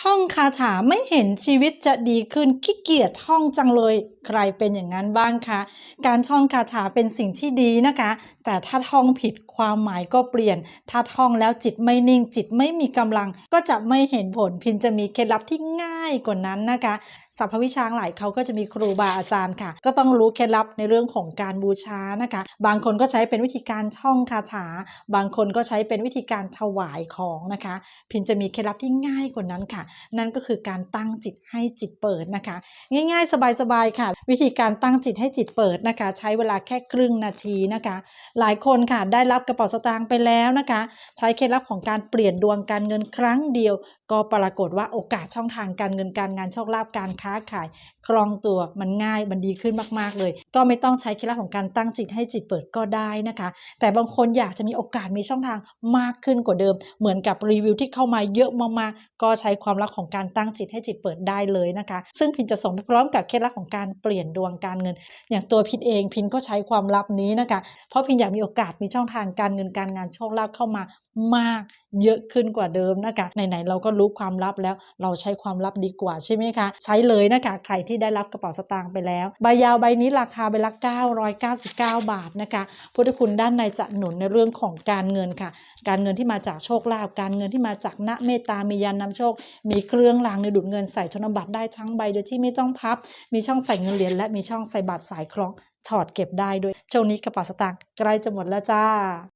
ท่องคาถาไม่เห็นชีวิตจะดีขึ้นขี้เกียจท่องจังเลย ใครเป็นอย่างนั้นบ้างคะ การท่องคาถาเป็นสิ่งที่ดีนะคะ แต่ถ้าท่องผิดความหมายก็เปลี่ยน ถ้าท่องแล้วจิตไม่นิ่ง จิตไม่มีกำลัง ก็จะไม่เห็นผลพินจะมีเคล็ดลับที่ง่ายกว่านั้นนะคะสัพพวิชาหลายเขาก็จะมีครูบาอาจารย์ค่ะ ก็ต้องรู้เคล็ดลับในเรื่องของการบูชานะคะ บางคนก็ใช้เป็นวิธีการท่องคาถา บางคนก็ใช้เป็นวิธีการถวายของนะคะ พินจะมีเคล็ดลับที่ง่ายกว่านั้นค่ะนั่นก็คือการตั้งจิตให้จิตเปิดนะคะ ง่าย ๆ สบายๆค่ะ วิธีการตั้งจิตให้จิตเปิดนะคะ ใช้เวลาแค่ครึ่งนาทีนะคะ หลายคนค่ะได้รับกระเป๋าสตางค์ไปแล้วนะคะ ใช้เคล็ดลับของการเปลี่ยนดวงการเงินครั้งเดียว ก็ปรากฏว่าโอกาสช่องทางการเงินการงานโชคลาภการค้าขายคล่องตัวมันง่ายมันดีขึ้นมากๆเลย ก็ไม่ต้องใช้เคล็ดลับของการตั้งจิตให้จิตเปิดก็ได้นะคะ แต่บางคนอยากจะมีโอกาสมีช่องทางมากขึ้นกว่าเดิม เหมือนกับรีวิวที่เข้ามาเยอะมากๆก็ใช้ความรักของการตั้งจิตให้จิตเปิดได้เลยนะคะ ซึ่งพินจะส่งไปพร้อมกับเคล็ดลับของการเปลี่ยนดวงการเงิน อย่างตัวพินเองพินก็ใช้ความลับนี้นะคะ เพราะพินอยากมีโอกาสมีช่องทางการเงินการงานโชคลาภเข้ามามากเยอะขึ้นกว่าเดิมนะคะไหนๆเราก็รู้ความลับแล้วเราใช้ความลับดีกว่าใช่ไหมคะ ใช้เลยนะคะใครที่ได้รับกระเป๋าสตางค์ไปแล้ว ใบยาวใบนี้ราคาใบละ999 บาทนะคะพุทธคุณด้านในจะหนุนในเรื่องของการเงินค่ะ การเงินที่มาจากโชคลาภการเงินที่มาจากณเมตตามียันนำโชคมีเครื่องรางในดูดเงินใส่ธนบัตรได้ทั้งใบโดยที่ไม่ต้องพับ มีช่องใส่เงินเหรียญและมีช่องใส่บัตรสายคล้องถอดเก็บได้ด้วยช่วงนี้กระเป๋าสตางค์ใกล้จะหมดแล้วจ้า